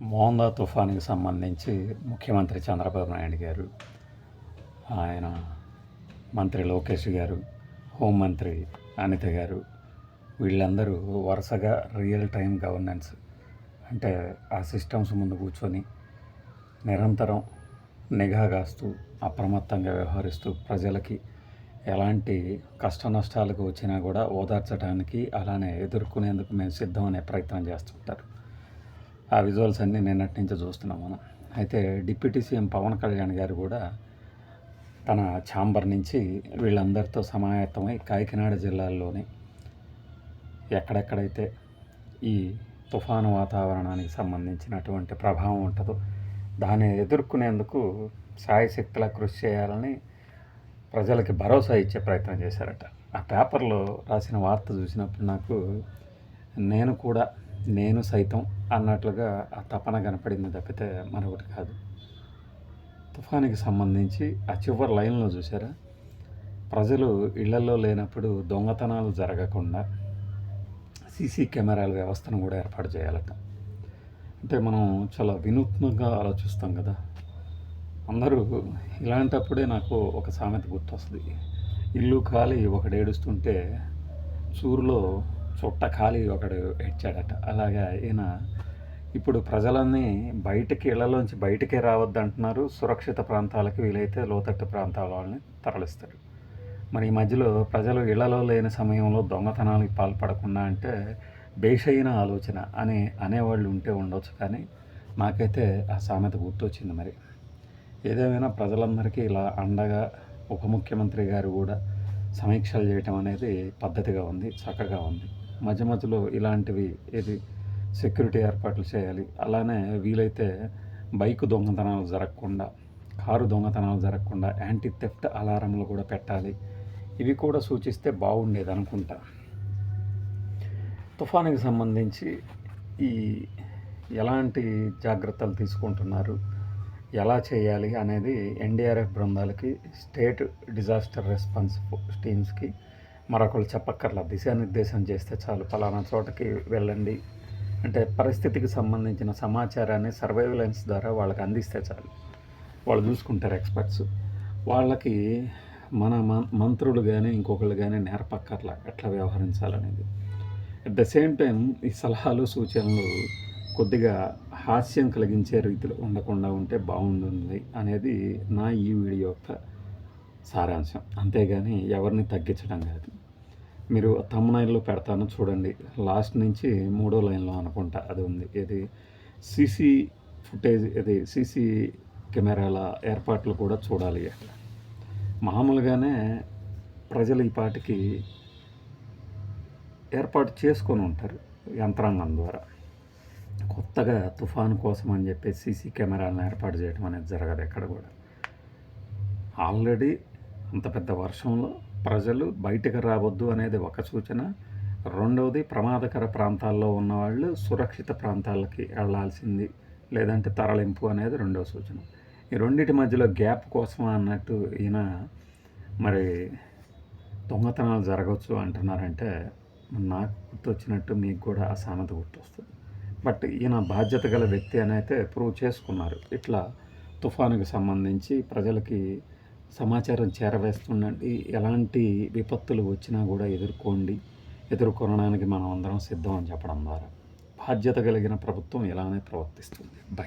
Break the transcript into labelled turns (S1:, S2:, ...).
S1: మోందా తుఫానికి సంబంధించి ముఖ్యమంత్రి చంద్రబాబు నాయుడు గారు ఆయన మంత్రి లోకేష్ గారు హోంమంత్రి అనిత గారు వీళ్ళందరూ వరుసగా రియల్ టైం గవర్నెన్స్ అంటే ఆ సిస్టమ్స్ ముందు కూర్చొని నిరంతరం నిఘా కాస్తూ అప్రమత్తంగా వ్యవహరిస్తూ ప్రజలకి ఎలాంటి కష్ట నష్టాలకు వచ్చినా కూడా ఓదార్చడానికి అలానే ఎదుర్కొనేందుకు మేము సిద్ధం అనే ప్రయత్నం చేస్తుంటారు. ఆ విజువల్స్ అన్నీ నిన్నటి నుంచి చూస్తున్నాం మనం అయితే డిప్యూటీ సీఎం పవన్ కళ్యాణ్ గారు కూడా తన ఛాంబర్ నుంచి వీళ్ళందరితో సమాయత్తమై కాకినాడ జిల్లాల్లోని ఎక్కడెక్కడైతే ఈ తుఫాను వాతావరణానికి సంబంధించినటువంటి ప్రభావం ఉంటుందో దాన్ని ఎదుర్కొనేందుకు సాయశక్తుల కృషి చేయాలని ప్రజలకి భరోసా ఇచ్చే ప్రయత్నం చేశారట. ఆ పేపర్లో రాసిన వార్త చూసినప్పుడు నాకు నేను కూడా నేను సైతం అన్నట్లుగా ఆ తపన కనపడింది తప్పితే మరొకటి కాదు. తుఫానికి సంబంధించి ఆ చివరి లైన్లో చూసారా ప్రజలు ఇళ్ళలో లేనప్పుడు దొంగతనాలు జరగకుండా సీసీ కెమెరాల వ్యవస్థను కూడా ఏర్పాటు చేయాలట. అంటే మనం చాలా వినూత్నంగా ఆలోచిస్తాం కదా. అందరూ ఇలాంటప్పుడే నాకు ఒక సామెత గుర్తొస్తుంది. ఇల్లు ఖాళీ ఒకడేడుస్తుంటే చూరులో చుట్ట ఖాళీ ఒకడు ఇచ్చాడట అలాగా ఈయన ఇప్పుడు ప్రజలన్నీ బయటికి ఇళ్ళలోంచి బయటికే రావద్దు అంటున్నారు సురక్షిత ప్రాంతాలకి వీలైతే లోతట్టు ప్రాంతాల వాళ్ళని తరలిస్తారు. మరి ఈ మధ్యలో ప్రజలు ఇళ్ళలో లేని సమయంలో దొంగతనాలకు పాల్పడకుండా అంటే బేషైన ఆలోచన అని అనేవాళ్ళు ఉంటే ఉండొచ్చు కానీ నాకైతే ఆ సామెత గుర్తొచ్చింది మరి. ఏదేమైనా ప్రజలందరికీ ఇలా అండగా ఉప ముఖ్యమంత్రి గారు కూడా సమీక్షలు చేయటం అనేది పద్ధతిగా ఉంది చక్కగా ఉంది. మధ్య మధ్యలో ఇలాంటివి ఏది సెక్యూరిటీ ఏర్పాట్లు చేయాలి. అలానే వీలైతే బైక్ దొంగతనాలు జరగకుండా కారు దొంగతనాలు జరగకుండా యాంటీ థెఫ్ట్ అలారంలు కూడా పెట్టాలి. ఇవి కూడా సూచిస్తే బాగుండేది అనుకుంటా. తుఫానుకి సంబంధించి ఈ ఎలాంటి జాగ్రత్తలు తీసుకుంటున్నారు? ఎలా చేయాలి అనేది ఎన్డీఆర్ఎఫ్ బృందాలకి స్టేట్ డిజాస్టర్ రెస్పాన్స్ టీమ్స్కి మరొకరు చెప్పక్కర్లా దిశానిర్దేశం చేస్తే చాలు. పలానా చోటకి వెళ్ళండి. అంటే పరిస్థితికి సంబంధించిన సమాచారాన్ని సర్వైలెన్స్ ద్వారా వాళ్ళకి అందిస్తే చాలు. వాళ్ళు చూసుకుంటారు ఎక్స్పర్ట్స్. వాళ్ళకి మన మంత్రులు కానీ ఇంకొకళ్ళు కానీ నేర్పక్కర్లా ఎట్లా వ్యవహరించాలనేది. అట్ ద సేమ్ టైం ఈ సలహాలు సూచనలు కొద్దిగా హాస్యం కలిగించే రీతిలో ఉండకుండా ఉంటే బాగుంటుంది అనేది నా ఈ వీడియో యొక్క సారాంశం. అంతేగాని ఎవరిని తగ్గించడం కాదు. మీరు తమ్మునైల్లో పెడతాను చూడండి. లాస్ట్ నుంచి మూడో లైన్లో అనుకుంటా అది ఉంది. ఇది సీసీ ఫుటేజ్ ఇది సీసీ కెమెరాల ఏర్పాట్లు కూడా చూడాలి అట్లా మామూలుగానే ప్రజలు ఈ పాటికి ఏర్పాటు చేసుకొని ఉంటారు యంత్రాంగం ద్వారా. కొత్తగా తుఫాను కోసం అని చెప్పి సీసీ కెమెరాలను ఏర్పాటు చేయడం అనేది జరగదు ఎక్కడ కూడా. ఆల్రెడీ అంత పెద్ద వర్షంలో ప్రజలు బయటకు రావద్దు అనేది ఒక సూచన. రెండవది ప్రమాదకర ప్రాంతాల్లో ఉన్నవాళ్ళు సురక్షిత ప్రాంతాలకి వెళ్ళాల్సింది లేదంటే తరలింపు అనేది రెండవ సూచన. ఈ రెండింటి మధ్యలో గ్యాప్ కోసం అన్నట్టు ఈయన మరి దొంగతనాలు జరగవచ్చు అంటున్నారంటే నాకు గుర్తొచ్చినట్టు మీకు కూడా ఆ సామెత గుర్తొస్తుంది. బట్ ఈయన బాధ్యత గల వ్యక్తి అని అయితే ప్రూవ్ చేసుకున్నారు. ఇట్లా తుఫానుకి సంబంధించి ప్రజలకి సమాచారం చేరవేస్తుండండి. ఎలాంటి విపత్తులు వచ్చినా కూడా ఎదుర్కోండి. ఎదుర్కొనడానికి మనం అందరం సిద్ధం అని చెప్పడం ద్వారా. బాధ్యత కలిగిన ప్రభుత్వం ఇలానే ప్రవర్తిస్తుంది. బై.